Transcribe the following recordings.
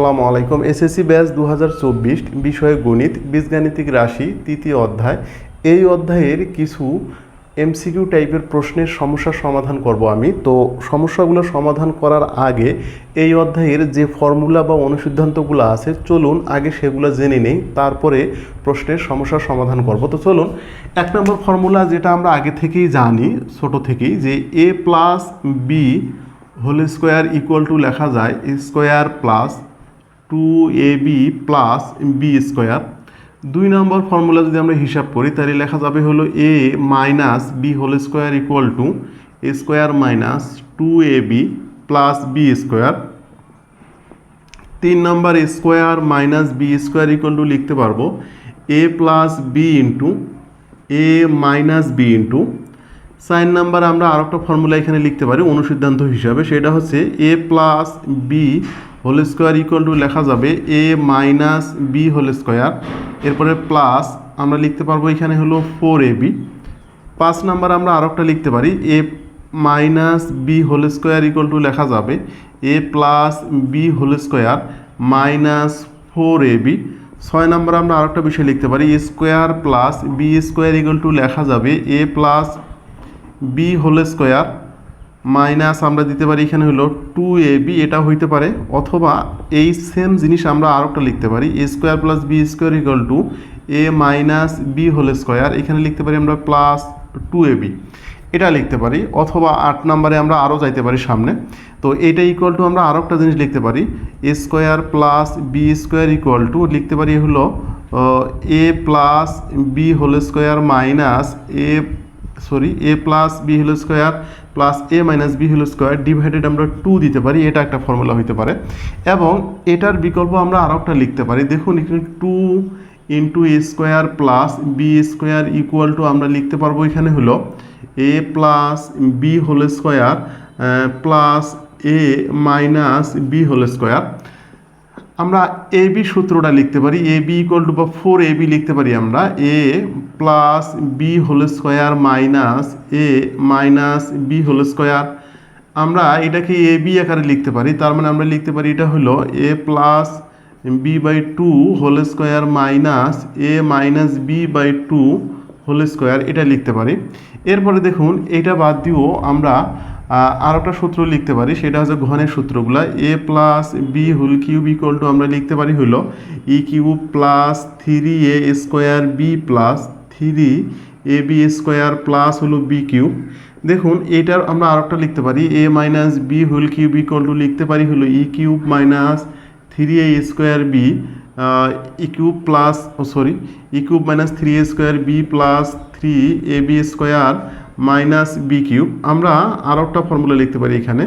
আসসালামু আলাইকুম। SSC batch দু বিষয়ে গণিত, বীজগাণিতিক রাশি, তৃতীয় অধ্যায়। এই অধ্যায়ের কিছু এমসিকিউ টাইপের প্রশ্নের সমস্যার সমাধান করব আমি। তো সমস্যাগুলো সমাধান করার আগে এই অধ্যায়ের যে ফর্মুলা বা অনুসিদ্ধান্তগুলো আছে, চলুন আগে সেগুলো জেনে নেই, তারপরে প্রশ্নের সমস্যার সমাধান করব। তো চলুন, এক নম্বর ফর্মুলা যেটা আমরা আগে থেকেই জানি, ছোট থেকেই, যে A plus B whole square equal to লেখা যায়, square plus two A B plus B square দুই নম্বর ফর্মুলা যদি আমরা হিসাব করি, তাহলে লেখা যাবে হলো A minus B whole square equal to A square minus two A B plus B square তিন number square minus B square equal to লিখতে পারব। A plus B into A minus B into sign number আমরা আর একটা formula এখানে লিখতে পারি, অনুসিদ্ধান্ত হিসাবে। সেটা হচ্ছে A plus B whole square equal to লেখা যাবে A minus B whole square এরপরে প্লাস আমরা লিখতে পারব এখানে হলো ফোর এ বি পাঁচ নাম্বার আমরা আর একটা লিখতে পারি A minus B whole square equal to লেখা যাবে A plus B whole square minus four A B ছয় নম্বর আমরা আরেকটা বিষয় লিখতে পারি A square plus B square equal to লেখা যাবে A plus B whole square minus আমরা দিতে পারি এখানে হলো টু এ বি এটা হইতে পারে, অথবা এই সেম জিনিস আমরা আরও একটা লিখতে পারি A square plus B square equal to A minus B whole square এখানে লিখতে পারি আমরা প্লাস টু এ বি এটা লিখতে পারি, অথবা আট নম্বরে আমরা আরও যাইতে পারি সামনে, তো এটা ইকুয়াল টু আমরা আরও একটা জিনিস লিখতে পারি A square plus B square equal to লিখতে পারি হলো A plus B whole square minus A sorry A plus B whole square plus A minus B whole square divided আমরা টু দিতে পারি, এটা একটা ফর্মুলা হইতে পারে। এবং এটার বিকল্প আমরা আরও একটা লিখতে পারি। দেখুন, এখানে two into A square plus B square equal to আমরা লিখতে পারব এখানে হলো A plus B whole square plus A minus B whole square আমরা এ বি সূত্রটা লিখতে পারি। এ বি ইকুয়াল টু বা ফোর এ বি লিখতে পারি আমরা। A plus B whole square minus A minus B whole square আমরা এটাকে এ বি আকারে লিখতে পারি। তার মানে আমরা লিখতে পারি এটা হলো A plus B by two whole square minus A minus B by two whole square এটা লিখতে পারি। এরপরে দেখুন, এটা বাদ দিয়েও আমরা আর একটা সূত্র লিখতে পারি, সেটা হচ্ছে ঘনের সূত্রগুলো। A plus B whole cube equal to আমরা লিখতে পারি হলো A cube plus three A square B plus three A B square plus হলো বি কিউব দেখুন, এটার আমরা আর একটা লিখতে পারি। A minus B whole cube equal to লিখতে পারি হলো A cube minus three A square B A cube plus sorry A cube minus three A square B plus three A B square minus B cube আমরা আরও একটা formula লিখতে পারি এখানে।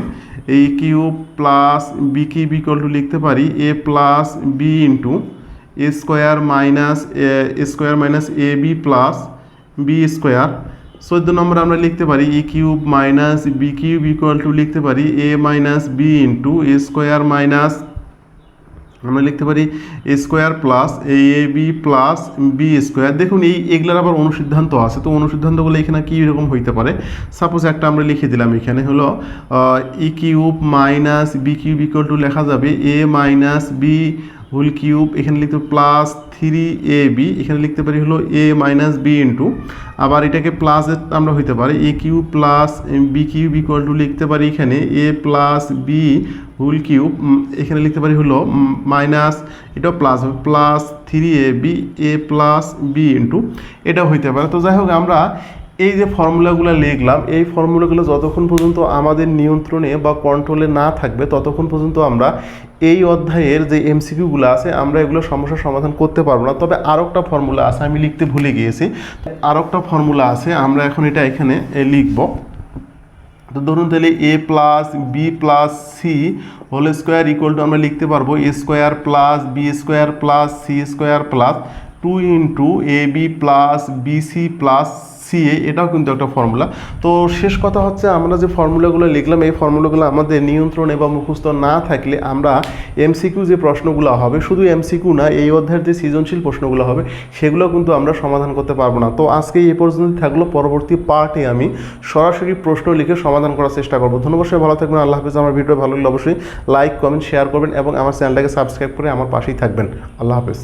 A cube plus B cube equal to লিখতে পারি A plus B into A square minus A square minus A B plus B square চোদ্দ নম্বর আমরা লিখতে পারি A cube minus B cube equal to লিখতে পারি A minus B into A square minus আমরা লিখতে পারি A square plus A A B plus B square দেখুন, এই, এগুলার আবার অনুসিদ্ধান্ত আছে, তো অনুসিদ্ধান্তগুলো এখানে কী রকম হইতে পারে? সাপোজ একটা আমরা লিখে দিলাম, এখানে হলো E cube minus B cube equal to লেখা যাবে A minus B whole cube এখানে লিখতে প্লাস থ্রি এ বি, এখানে লিখতে পারি হলো এ মাইনাস বি ইন্টু। আবার এটাকে প্লাস আমরা হইতে পারি, A cube plus B cube equal to লিখতে পারি এখানে, A plus B whole cube এখানে লিখতে পারি হলো মাইনাস এটাও plus plus three A B, A plus B into. এটাও হইতে পারে। তো যাই হোক, আমরা এই যে ফর্মুলাগুলো লিখলাম, এই ফর্মুলাগুলো যতক্ষণ পর্যন্ত আমাদের নিয়ন্ত্রণে বা কন্ট্রোলে না থাকবে, ততক্ষণ পর্যন্ত আমরা এই অধ্যায়ের যে এমসিকিউগুলো আছে, আমরা এগুলো সমস্যার সমাধান করতে পারব না। তবে আরও একটা ফর্মুলা আছে, আমি লিখতে ভুলে গিয়েছি। আরও একটা ফর্মুলা আছে, আমরা এখন এটা এখানে লিখব। তো ধরুন তাহলে A plus B plus C whole square equal to আমরা লিখতে পারব A square plus B square plus C square plus two into A B plus plus C CA এটাও কিন্তু একটা ফর্মুলা তো শেষ কথা হচ্ছে, আমরা যে ফর্মুলাগুলো লিখলাম, এই ফর্মুলাগুলো আমাদের নিয়ন্ত্রণে বা মুখস্থ না থাকলে আমরা এমসিকিউ যে প্রশ্নগুলো হবে, শুধু এমসিকিউ না, এই অধ্যায়ের যে সৃজনশীল প্রশ্নগুলো হবে, সেগুলো কিন্তু আমরা সমাধান করতে পারব না। তো আজকে এই পর্যন্ত থাকল, পরবর্তী পার্টে আমি সরাসরি প্রশ্ন লিখে সমাধান করার চেষ্টা করব। ধন্যবাদ সবাই, ভালো থাকবেন, আল্লাহ হাফিজ। আমার ভিডিও ভালো লাগলে অবশ্যই লাইক কমেন্ট শেয়ার করবেন এবং আমার চ্যানেলটাকে সাবস্ক্রাইব করে আমার পাশেই থাকবেন। আল্লাহ হাফিজ।